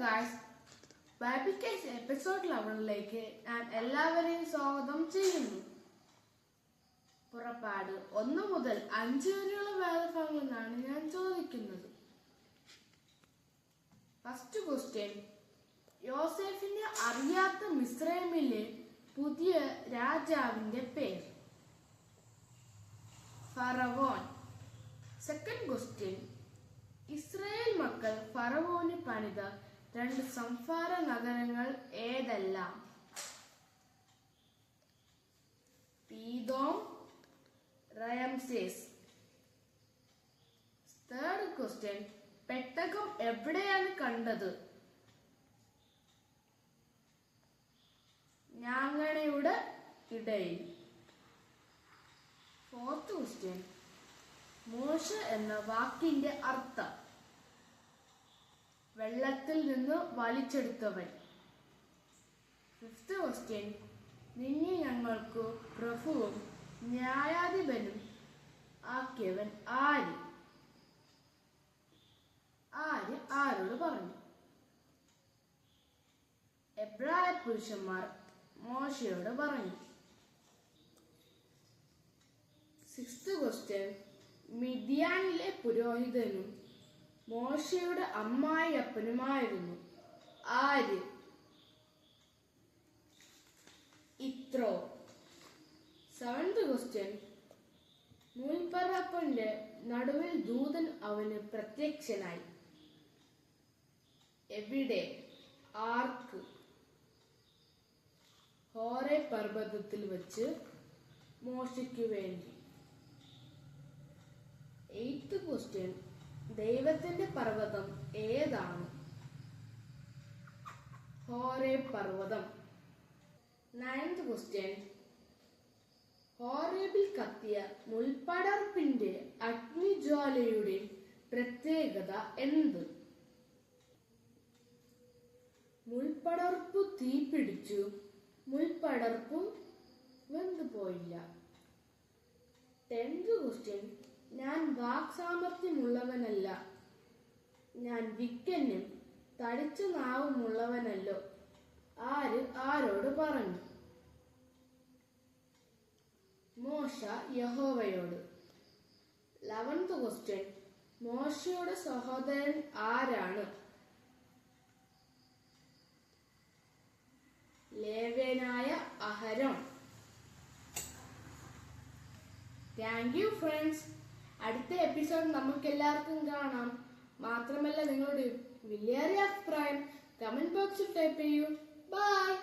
Guys ബാബിക്കേസ് episode ലെവലിലേക്ക് ഞാൻ എല്ലാവരെയും സ്വാഗതം ചെയ്യുന്നു. പുറപ്പാട് ഒന്ന് മുതൽ അഞ്ച് വരെയുള്ള വേദഭാഗങ്ങളാണ് ഞാൻ ചോദിക്കുന്നത്. ഫസ്റ്റ് ക്വസ്റ്റ്യൻ യോസെഫിനെ അറിയാത്ത മിസ്രൈമിലെ പുതിയ രാജാവിന്റെ പേര്. ഫറവോൻ. സെക്കൻഡ് ക്വസ്റ്റ്യൻ ഇസ്രായേൽ മക്കൾ ഫറവോന് പണിത രണ്ട് സംഫാര നഗരങ്ങൾ ഏതെല്ലാം? പീതോം റയംസേസ്. തേർഡ് ക്വസ്റ്റ്യൻ പെട്ടകം എവിടെയാണ് കണ്ടത്? ഞാങ്ങണയുടെ ഇടയിൽ. ഫോർത്ത് ക്വസ്റ്റ്യൻ മോശ എന്ന വാക്കിന്റെ അർത്ഥം നിന്ന് വലിച്ചെടുത്തവൻ. ഫിഫ്ത്ത് ക്വസ്റ്റ്യൻ നിന്നെ ഞങ്ങൾക്ക് പ്രഭുവും ന്യായാധിപനും ആക്കിയവൻ ആര്? ആര് ആരോട് പറഞ്ഞു? എബ്രായ പുരുഷന്മാർ മോശയോട് പറഞ്ഞു. സിക്സ്ത് ക്വസ്റ്റ്യൻ മിഡിയാനിലെ പുരോഹിതനും മോശയുടെ അമ്മായിയപ്പനുമായിരുന്നു ആര് ഇത്രോ. സെവൻത് ക്വസ്റ്റ്യൻ മുൻപറപ്പന്റെ നടുവിൽ ദൂതൻ അവന് പ്രത്യക്ഷനായി. എവിടെ? ആർക്ക്? ഹോറെ പർവതത്തിൽ വെച്ച് മോശയ്ക്ക് വേണ്ടി എയ്ത്ത് ക്വസ്റ്റ്യൻ ദൈവത്തിന്റെ പർവതം ഏതാണ്? ഹോറേ പർവതം. നയൻത് ക്വസ്റ്റ്യൻ ഹോറേബിൽ കത്തിയ മുൾപ്പടർപ്പിന്റെ അഗ്നിജ്വാലയുടെ പ്രത്യേകത എന്ത്? മുൾപടർപ്പു തീ പിടിച്ചു. തീപിടിച്ചു മുൾപ്പടർപ്പും വെന്തുപോയില്ല. ടെൻത് ക്വസ്റ്റ്യൻ ഞാൻ വാക്സാമർത്ഥ്യമുള്ളവനല്ല ഞാൻ വിക്കനും തടിച്ചു നാവുമുള്ളവനല്ലോ ആര് ആരോട് പറഞ്ഞു? മോശ യഹോവയോട്. Eleventh question. മോശയുടെ സഹോദരൻ ആരാണ്? ലേവ്യനായ അഹരം താങ്ക് യു ഫ്രണ്ട്സ്. അടുത്ത എപ്പിസോഡ് നമുക്ക് എല്ലാവർക്കും കാണാം. മാത്രമല്ല നിങ്ങളുടെ വിലയേറിയ അഭിപ്രായം കമന്റ് ബോക്സിൽ ടൈപ്പ് ചെയ്യൂ. ബൈ